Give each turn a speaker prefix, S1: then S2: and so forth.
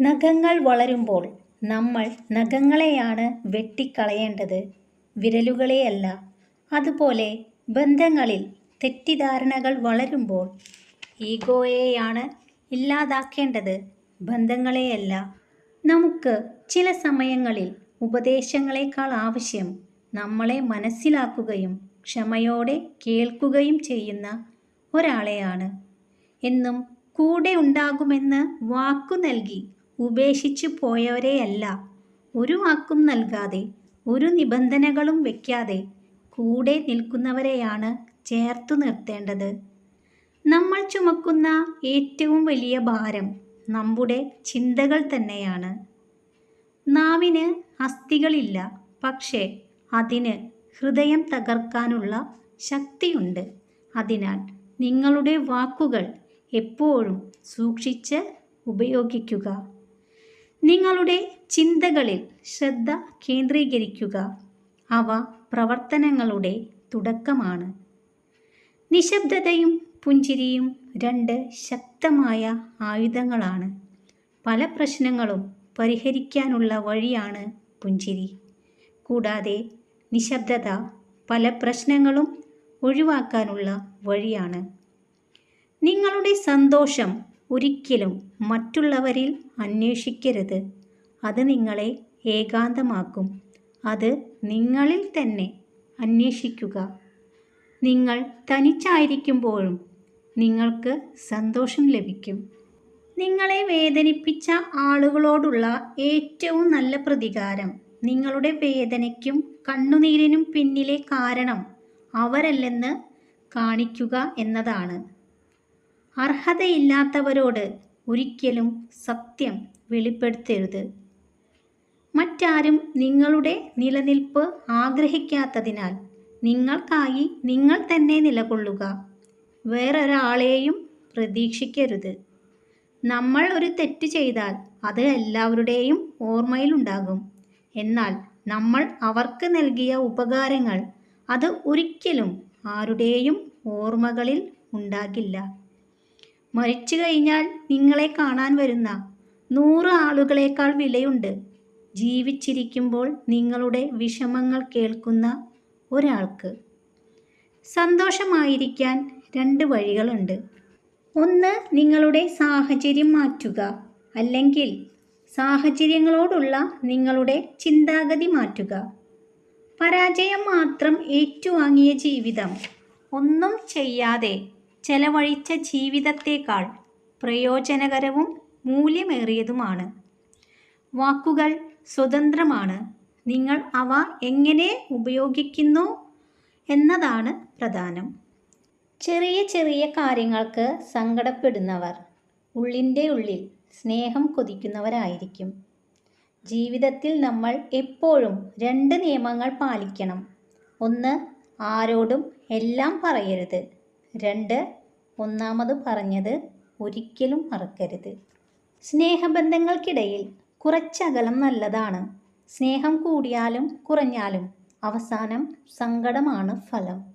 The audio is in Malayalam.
S1: നഖങ്ങൾ വളരുമ്പോൾ നമ്മൾ നഖങ്ങളെയാണ് വെട്ടിക്കളയേണ്ടത്. വിരലുകളെയല്ല. അതുപോലെ ബന്ധങ്ങളിൽ തെറ്റിദ്ധാരണകൾ വളരുമ്പോൾ ഈഗോയെയാണ് ഇല്ലാതാക്കേണ്ടത്. ബന്ധങ്ങളെയല്ല. നമുക്ക് ചില സമയങ്ങളിൽ ഉപദേശങ്ങളെക്കാൾ ആവശ്യം നമ്മളെ മനസ്സിലാക്കുകയും ക്ഷമയോടെ കേൾക്കുകയും ചെയ്യുന്ന ഒരാളെയാണ്. എന്നും കൂടെ ഉണ്ടാകുമെന്ന് വാക്കു നൽകി ഉപേക്ഷിച്ചു പോയവരെയല്ല. ഒരു വാക്കും നൽകാതെ ഒരു നിബന്ധനകളും വയ്ക്കാതെ കൂടെ നിൽക്കുന്നവരെയാണ് ചേർത്തു നിർത്തേണ്ടത്. നമ്മൾ ചുമക്കുന്ന ഏറ്റവും വലിയ ഭാരം നമ്മുടെ ചിന്തകൾ തന്നെയാണ്. നാവിന് അസ്ഥികളില്ല പക്ഷേ അതിന് ഹൃദയം തകർക്കാനുള്ള ശക്തിയുണ്ട്. അതിനാൽ നിങ്ങളുടെ വാക്കുകൾ എപ്പോഴും സൂക്ഷിച്ച് ഉപയോഗിക്കുക. നിങ്ങളുടെ ചിന്തകളിൽ ശ്രദ്ധ കേന്ദ്രീകരിക്കുക. അവ പ്രവർത്തനങ്ങളുടെ തുടക്കമാണ്. നിശബ്ദതയും പുഞ്ചിരിയും രണ്ട് ശക്തമായ ആയുധങ്ങളാണ്. പല പ്രശ്നങ്ങളും പരിഹരിക്കാനുള്ള വഴിയാണ് പുഞ്ചിരി. കൂടാതെ നിശബ്ദത പല പ്രശ്നങ്ങളും ഒഴിവാക്കാനുള്ള വഴിയാണ്. നിങ്ങളുടെ സന്തോഷം ഒരിക്കലും മറ്റുള്ളവരിൽ അന്വേഷിക്കരുത്. അത് നിങ്ങളെ ഏകാന്തമാക്കും. അത് നിങ്ങളിൽ തന്നെ അന്വേഷിക്കുക. നിങ്ങൾ തനിച്ചായിരിക്കുമ്പോഴും നിങ്ങൾക്ക് സന്തോഷം ലഭിക്കും. നിങ്ങളെ വേദനിപ്പിച്ച ആളുകളോടുള്ള ഏറ്റവും നല്ല പ്രതികാരം നിങ്ങളുടെ വേദനയ്ക്കും കണ്ണുനീരിനും പിന്നിലെ കാരണം അവരല്ലെന്ന് കാണിക്കുക എന്നതാണ്. അർഹതയില്ലാത്തവരോട് ഒരിക്കലും സത്യം വെളിപ്പെടുത്തരുത്. മറ്റാരും നിങ്ങളുടെ നിലനിൽപ്പ് ആഗ്രഹിക്കാത്തതിനാൽ നിങ്ങൾക്കായി നിങ്ങൾ തന്നെ നിലകൊള്ളുക. വേറൊരാളെയും പ്രതീക്ഷിക്കരുത്. നമ്മൾ ഒരു തെറ്റ് ചെയ്താൽ അത് എല്ലാവരുടെയും ഓർമ്മയിലുണ്ടാകും. എന്നാൽ നമ്മൾ അവർക്ക് നൽകിയ ഉപകാരങ്ങൾ അത് ഒരിക്കലും ആരുടെയും ഓർമ്മകളിൽ ഉണ്ടാകില്ല. മരിച്ചു കഴിഞ്ഞാൽ നിങ്ങളെ കാണാൻ വരുന്ന നൂറ് ആളുകളേക്കാൾ വിലയുണ്ട്. ജീവിച്ചിരിക്കുമ്പോൾ നിങ്ങളുടെ വിഷമങ്ങൾ കേൾക്കുന്ന ഒരാൾക്ക് സന്തോഷമായിരിക്കാൻ രണ്ട് വഴികളുണ്ട്. ഒന്ന് നിങ്ങളുടെ സാഹചര്യം മാറ്റുക. അല്ലെങ്കിൽ സാഹചര്യങ്ങളോടുള്ള നിങ്ങളുടെ ചിന്താഗതി മാറ്റുക. പരാജയം മാത്രം ഏറ്റുവാങ്ങിയ ജീവിതം ഒന്നും ചെയ്യാതെ ചെലവഴിച്ച ജീവിതത്തേക്കാൾ പ്രയോജനകരവും മൂല്യമേറിയതുമാണ്. വാക്കുകൾ സ്വതന്ത്രമാണ്. നിങ്ങൾ അവ എങ്ങനെ ഉപയോഗിക്കുന്നു എന്നതാണ് പ്രധാനം. ചെറിയ ചെറിയ കാര്യങ്ങൾക്ക് സങ്കടപ്പെടുന്നവർ ഉള്ളിന്റെ ഉള്ളിൽ സ്നേഹം കൊതിക്കുന്നവരായിരിക്കും. ജീവിതത്തിൽ നമ്മൾ എപ്പോഴും രണ്ട് നിയമങ്ങൾ പാലിക്കണം. ഒന്ന് ആരോടും എല്ലാം പറയരുത്. രണ്ട്. ഒന്നാമത് പറഞ്ഞത് ഒരിക്കലും മറക്കരുത്. സ്നേഹബന്ധങ്ങൾക്കിടയിൽ കുറച്ചകലം നല്ലതാണ്. സ്നേഹം കൂടിയാലും കുറഞ്ഞാലും അവസാനം സങ്കടമാണ് ഫലം.